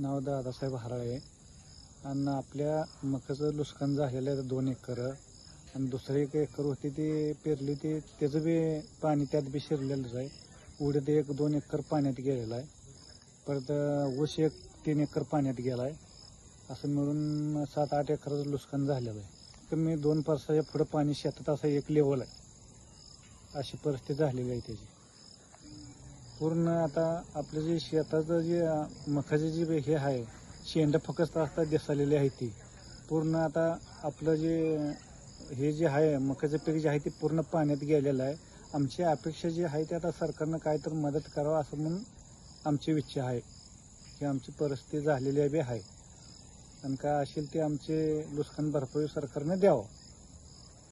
नाव दादासाहेब हराळे आणि आपल्या मकाचं नुकसान झालेलं आहे दोन एकर. आणि दुसरं एक एकर होती ती पेरली ती त्याचं बी पाणी त्यात बी शिरलेलंच आहे. उडीत एक दोन एकर पाण्यात गेलेलं आहे. परत ऊस एक तीन एकर पाण्यात गेला आहे. असं मिळून सात आठ एकराचं नुकसान झालेलं आहे. कमी दोन वर्षाच्या पुढं पाणी शेतात असं एक लेवल आहे. अशी परिस्थिती झालेली आहे त्याची. पूर्ण आता आपलं जे शेताचं जे मखाचे जे हे आहे शेंड फकस्त असतात दिसालेली आहे ती. पूर्ण आता आपलं जे हे जे आहे मकाचं पीक जे आहे ते पूर्ण पाण्यात गेलेलं आहे. आमची अपेक्षा जी आहे ते आता सरकारनं काय तर मदत करावं असं म्हणून आमची इच्छा आहे. की आमची परिस्थिती झालेली आहे बी आहे. आणि काय असेल ते आमचे नुकसान भरपाई सरकारनं द्यावं.